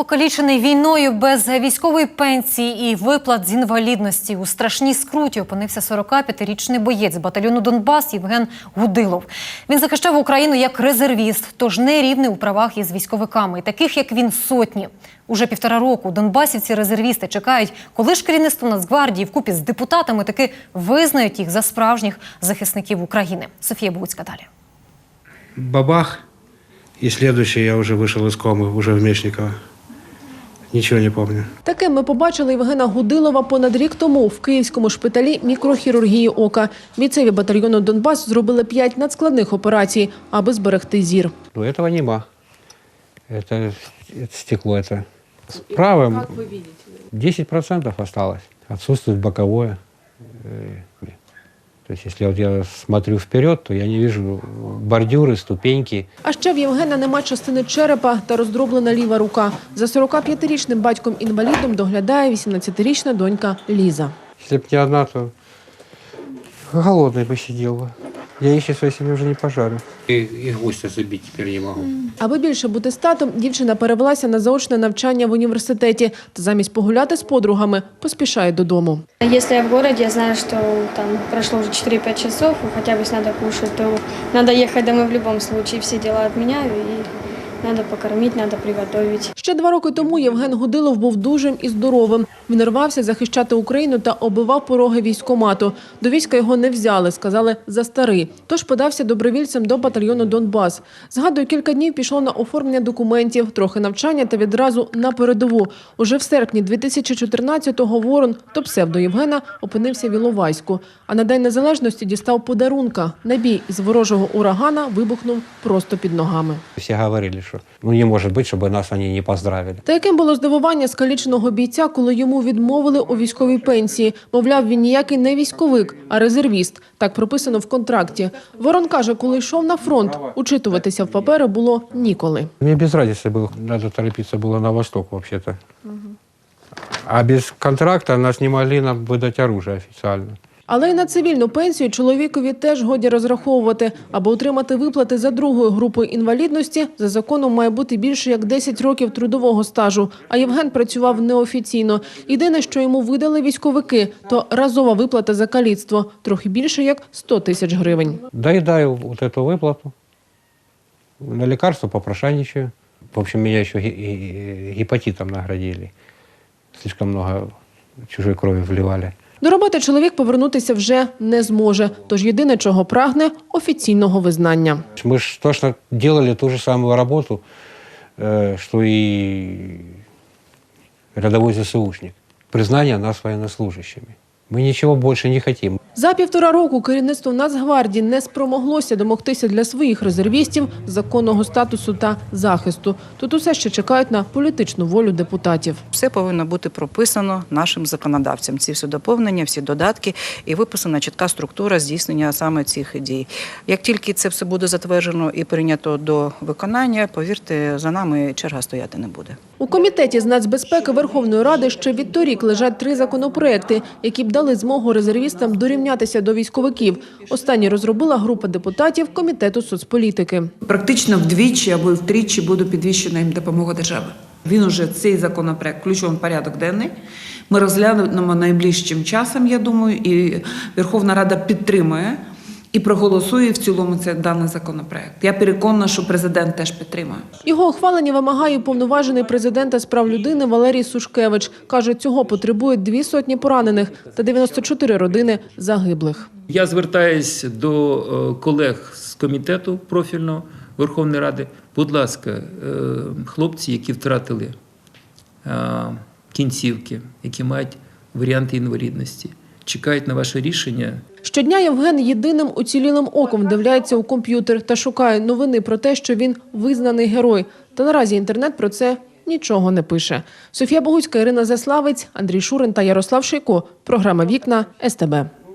Покалічений війною без військової пенсії і виплат з інвалідності у страшній скруті опинився 45-річний боєць батальйону Донбас Євген Гудилов. Він захищав Україну як резервіст, тож не рівний у правах із військовиками. Таких як він сотні. Уже півтора року донбасівці резервісти чекають, коли ж керівництво Нацгвардії вкупі з депутатами таки визнають їх за справжніх захисників України. Софія Буцька далі. бабах, и следующий я уже вышел из комы, уже в Мечниково Ничего не помню. Таким ми побачили Євгена Гудилова понад рік тому в київському шпиталі мікрохірургії ока. Бійцеві батальйону Донбас зробили п'ять надскладних операцій, аби зберегти зір. Ну, этого нема. Это, это стекло, это с правым. 10% осталось. Отсутствует боковое. Э, То есть, если вот я смотрю вперед, то я не вижу бордюры, ступеньки. А ще в Євгена нема частини черепа та роздроблена ліва рука. За 45-річним батьком-інвалідом доглядає 18-річна донька Ліза. Если бы не одна, то голодный бы сидел бы. Я яичницу я сім'ю вже не пожарю. І, і гостя забить тепер не могу. Аби більше бути статом, дівчина перевелася на заочне навчання в університеті та замість погуляти з подругами поспішає додому. Якщо я в місті, я знаю, що там пройшло вже 4-5 часов, хоча б треба кушати, то треба їхати домой в будь-якому випадку, всі Все від мене. и надо покормить, надо приготовить. Ще два роки тому Євген Гудилов був дужим і здоровим. Він рвався захищати Україну та оббивав пороги військомату. До війська його не взяли, сказали за старий. Тож подався добровільцем до батальйону Донбас. Згадую, кілька днів пішло на оформлення документів, трохи навчання та відразу на передову. Уже в серпні 2014-го Ворон, то псевдо Євгена, опинився в Іловайську. А на День Незалежності дістав подарунка. Набій із ворожого урагана вибухнув просто під ногами. Все говорили, что ну не может быть, чтобы нас они не поздравили. Та яким було здивування скаліченого бійця, коли йому відмовили у військовій пенсії? Мовляв, він ніякий не військовик, а резервіст. Так прописано в контракті. Ворон каже, коли йшов на фронт, учитуватися в папери було ніколи. Мне без разницы было, надо торопиться было на восток вообще-то. А без контракта нас не могли нам выдать оружие официально. Але й на цивільну пенсію чоловікові теж годі розраховувати. Аби отримати виплати за другою групою інвалідності, за законом має бути більше як 10 років трудового стажу. А Євген працював неофіційно. Єдине, що йому видали військовики, то разова виплата за каліцтво. Трохи більше як 100 тисяч гривень. Доедаю вот эту выплату. На лекарства попрошайничаю. В общем, меня еще гепатитом наградили. Слишком много чужой крови вливали. До роботи чоловік повернутися вже не зможе. Тож єдине, чого прагне – офіційного визнання. Мы же точно делали ту же самую работу, э, что и рядовой ЗСУшник. Признание нас военнослужащими. Мы ничего больше не хотим. За півтора року керівництво Нацгвардії не спромоглося домогтися для своїх резервістів законного статусу та захисту. Тут усе ще чекають на політичну волю депутатів. Все повинно бути прописано нашим законодавцям. Ці всі доповнення, всі додатки і виписана чітка структура здійснення саме цих дій. Як тільки це все буде затверджено і прийнято до виконання, повірте, за нами черга стояти не буде. У комітеті з нацбезпеки Верховної Ради ще відторік лежать три законопроекти, які б дали змогу резервістам дорівнятися до військовиків. Останні розробила група депутатів комітету соцполітики. Практично вдвічі або втричі буде підвищена їм допомога держави. Він уже цей законопроект включений в порядок денний. Ми розглянемо найближчим часом, я думаю, і Верховна Рада підтримує і проголосує в цілому цей даний законопроект. Я переконана, що президент теж підтримує. Його ухвалення вимагає уповноважений президента з прав людини Валерій Сушкевич. Каже, цього потребують дві сотні поранених та 94 родини загиблих. Я звертаюсь до е, колег з комітету профільного Верховної Ради. Будь ласка, е, хлопці, які втратили е, кінцівки, які мають варіанти інвалідності, чекають на ваше рішення. Щодня Євген єдиним уцілілим оком дивляється у комп'ютер та шукає новини про те, що він визнаний герой. Та наразі інтернет про це нічого не пише. Софія Богуцька, Ірина Заславець, Андрій Шурин та Ярослав Шийко. Програма Вікна СТБ.